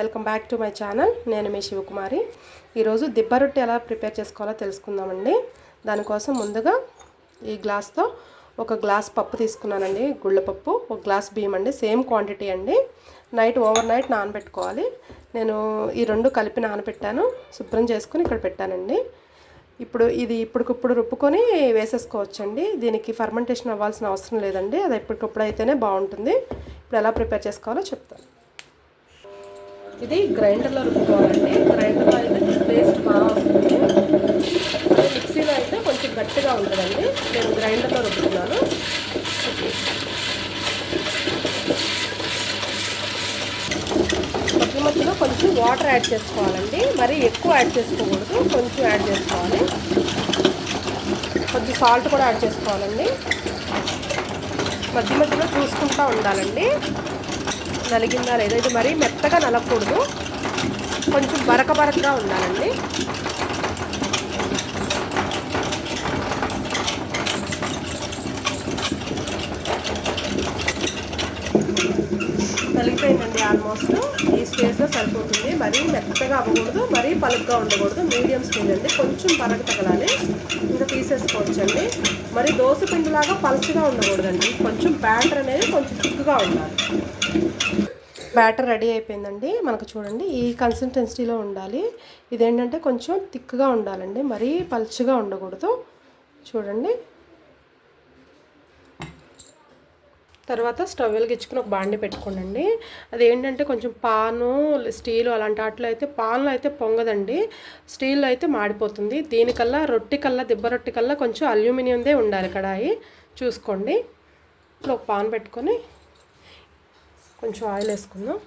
Welcome back to my channel. నేను మీ శివకుమారి. ఈరోజు దిబ్బ రొట్టె ఎలా ప్రిపేర్ చేసుకోవాలో తెలుసుకుందామండి. దానికోసం ముందుగా ఈ గ్లాస్తో ఒక గ్లాస్ పప్పు తీసుకున్నానండి. గుళ్ళపప్పు ఒక గ్లాస్ బియ్యం అండి. సేమ్ క్వాంటిటీ అండి. నైట్ ఓవర్ నైట్ నానబెట్టుకోవాలి. నేను ఈ రెండు కలిపి నానబెట్టాను. శుభ్రం చేసుకుని ఇక్కడ పెట్టానండి. ఇప్పుడు ఇది ఇప్పటికిప్పుడు రుబ్బుకొని వేసేసుకోవచ్చండి. దీనికి ఫర్మెంటేషన్ అవ్వాల్సిన అవసరం లేదండి. అది ఇప్పటికప్పుడు అయితేనే బాగుంటుంది. ఇప్పుడు ఎలా ప్రిపేర్ చేసుకోవాలో చెప్తాను. ఇది గ్రైండర్లో రుబ్బుకోవాలండి. గ్రైండర్లో అయితే పేస్ట్ బాగా వస్తుంది. మిక్సీలో అయితే కొంచెం గట్టిగా ఉంటుందండి. నేను గ్రైండర్లో రుబ్బుతున్నాను. మధ్య మధ్యలో కొంచెం వాటర్ యాడ్ చేసుకోవాలండి. మరీ ఎక్కువ యాడ్ చేసుకోకూడదు. కొంచెం యాడ్ చేసుకోవాలి. కొద్ది సాల్ట్ కూడా యాడ్ చేసుకోవాలండి. మధ్య మధ్యలో చూసుకుంటూ ఉండాలండి. నలిగిందా లేదా ఇది మరీ మెత్తగా నలగకూడదు కొంచెం బరక బరకగా ఉండాలండి. నలిగిపోయిందండి ఆల్మోస్ట్. ఈ స్టేజ్లో సరిపోతుంది. మరీ మెత్తగా అవ్వకూడదు మరీ పలుగ్గా ఉండకూడదు. మీడియం స్టేజ్ అండి. కొంచెం పరగ తగలాలి. ఇంకా తీసేసుకోవచ్చండి. మరి దోశ పిండిలాగా పలుచగా ఉండకూడదండి. కొంచెం బ్యాటర్ అనేది కొంచెం చిక్కుగా ఉండాలి. బ్యాటర్ రెడీ అయిపోయిందండి. మనకు చూడండి ఈ కన్సిస్టెన్సీలో ఉండాలి. ఇదేంటంటే కొంచెం థిక్గా ఉండాలండి. మరీ పలుచగా ఉండకూడదు. చూడండి. తర్వాత స్టవ్ వెలిగించుకుని ఒక బాండి పెట్టుకోండి అది ఏంటంటే కొంచెం పాను స్టీలు అలాంటి వాటిలో అయితే పాన్లో అయితే పొంగదండి. స్టీల్లో అయితే మాడిపోతుంది. దీనికల్లా రొట్టి కల్లా దిబ్బ రొట్టి కల్లా కొంచెం అల్యూమినియందే ఉండాలి కడాయి. చూసుకోండి. ఇట్లా ఒక పాన్ పెట్టుకొని కొంచెం ఆయిల్ వేసుకుందాం.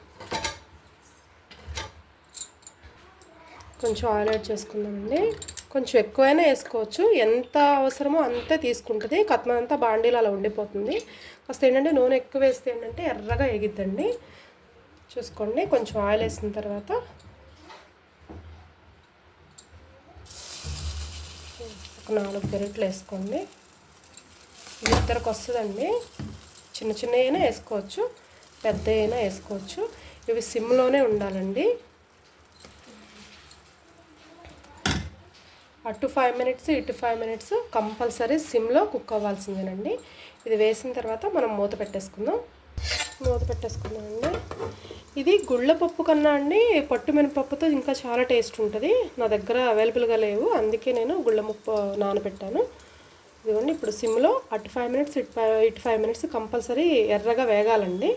కొంచెం ఆయిల్ యాడ్ చేసుకుందామండి. కొంచెం ఎక్కువైనా వేసుకోవచ్చు. ఎంత అవసరమో అంతే తీసుకుంటుంది. కత్మంతా బాండీలు అలా ఉండిపోతుంది. కాస్త ఏంటంటే నూనె ఎక్కువ వేస్తే ఏంటంటే ఎర్రగా ఎగిద్దండి. చూసుకోండి. కొంచెం ఆయిల్ వేసిన తర్వాత. ఒక నాలుగు గరిటలు వేసుకోండి. ఇద్దరికి వస్తుందండి. చిన్న చిన్న అయినా వేసుకోవచ్చు. పెద్ద అయినా వేసుకోవచ్చు. ఇవి సిమ్లోనే ఉండాలండి. అటు ఫైవ్ మినిట్స్ ఇటు ఫైవ్ మినిట్స్ కంపల్సరీ సిమ్లో కుక్ అవ్వాల్సిందేనండి. ఇది వేసిన తర్వాత మనం మూత పెట్టేసుకుందాం. మూత పెట్టేసుకుందామండి. ఇది గుళ్ళపప్పు కన్నా అండి పట్టు మినపప్పుతో ఇంకా చాలా టేస్ట్ ఉంటుంది. నా దగ్గర అవైలబుల్గా లేవు అందుకే నేను గుళ్ళముప్పు నానబెట్టాను. ఇదిగోండి ఇప్పుడు సిమ్లో అటు ఫైవ్ మినిట్స్ ఇటు ఫైవ్ ఇటు ఫైవ్ మినిట్స్ కంపల్సరీ ఎర్రగా వేగాలండి.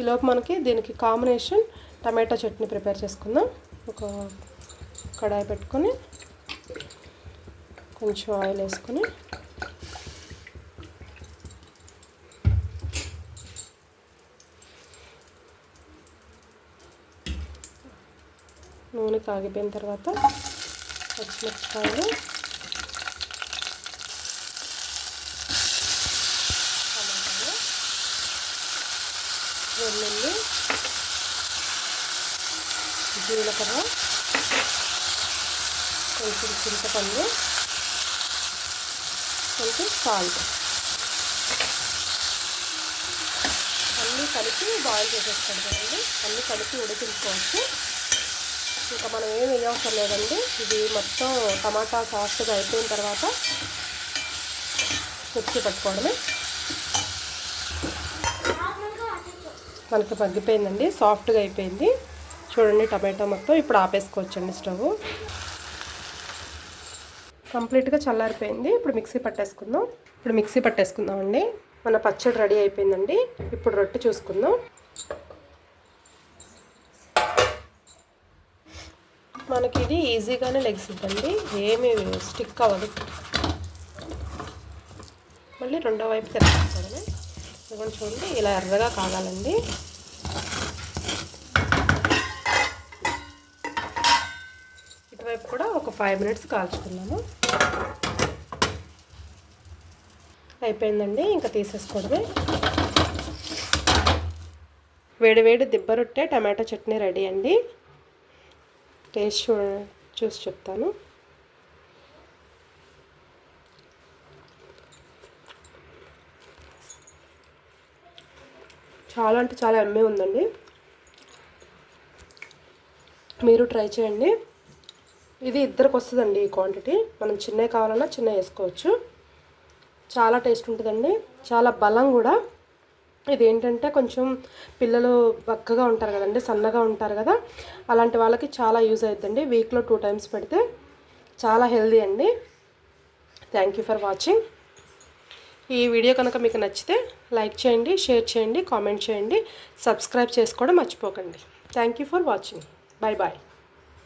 ఈలోపు మనకి దీనికి కాంబినేషన్ టమాటో చట్నీ ప్రిపేర్ చేసుకుందాం. ఒక కడాయి పెట్టుకొని కొంచెం ఆయిల్ వేసుకొని నూనె కాగిపోయిన తర్వాత పచ్చిమిరపకాయలు వెల్లుల్లి జీలకర్ర కొంచెం చింతపండు కొంచెం సాల్ట్. అన్నీ కలిపి బాయిల్ చేసేసుకోండి కదండి. అన్నీ కలిపి ఉడికించుకోవచ్చు. ఇంకా మనం ఏం వేయవసరం లేదండి. ఇది మొత్తం టమాటా సాఫ్ట్గా అయిపోయిన తర్వాత తెచ్చి పట్టుకోవడమే. మనకి మగ్గిపోయిందండి సాఫ్ట్గా అయిపోయింది. చూడండి టమాటా మొత్తం ఇప్పుడు ఆపేసుకోవచ్చండి స్టవ్. కంప్లీట్గా చల్లారిపోయింది. ఇప్పుడు మిక్సీ పట్టేసుకుందాం. ఇప్పుడు మిక్సీ పట్టేసుకుందామండి. మన పచ్చడి రెడీ అయిపోయిందండి. ఇప్పుడు రొట్టె చూసుకుందాం. మనకి ఇది ఈజీగానే లెగ్సిద్దండి ఏమి స్టిక్ అవ్వదు. మళ్ళీ రెండో వైపు తిరగకపోవడమే ఇదిగోండి చూడండి ఇలా ఎర్రగా కాగాలండి. ఇటువైపు కూడా ఒక ఫైవ్ మినిట్స్ కాల్చుకుందాము. అయిపోయిందండి. ఇంకా తీసేసుకోవడమే. వేడి వేడి దిబ్బ రొట్టె టమాటో చట్నీ రెడీ అండి. టేస్ట్ చూ చూసి చెప్తాను. చాలా అంటే చాలా ఎమ్మె ఉందండి. మీరు ట్రై చేయండి. ఇది ఇద్దరికి వస్తుందండి ఈ క్వాంటిటీ మనం చిన్నవి కావాలన్నా చిన్న వేసుకోవచ్చు. చాలా టేస్ట్ ఉంటుందండి. చాలా బలం కూడా. ఇది ఏంటంటే కొంచెం పిల్లలు బక్కగా ఉంటారు కదండి సన్నగా ఉంటారు కదా. అలాంటి వాళ్ళకి చాలా యూజ్ అవుతుందండి వీక్లో టూ టైమ్స్ పెడితే చాలా హెల్దీ అండి. థ్యాంక్ యూ ఫర్ వాచింగ్ ఈ వీడియో కనుక మీకు నచ్చితే లైక్ చేయండి షేర్ చేయండి కామెంట్ చేయండి సబ్స్క్రైబ్ చేసుకోవడం మర్చిపోకండి. Thank you for watching bye bye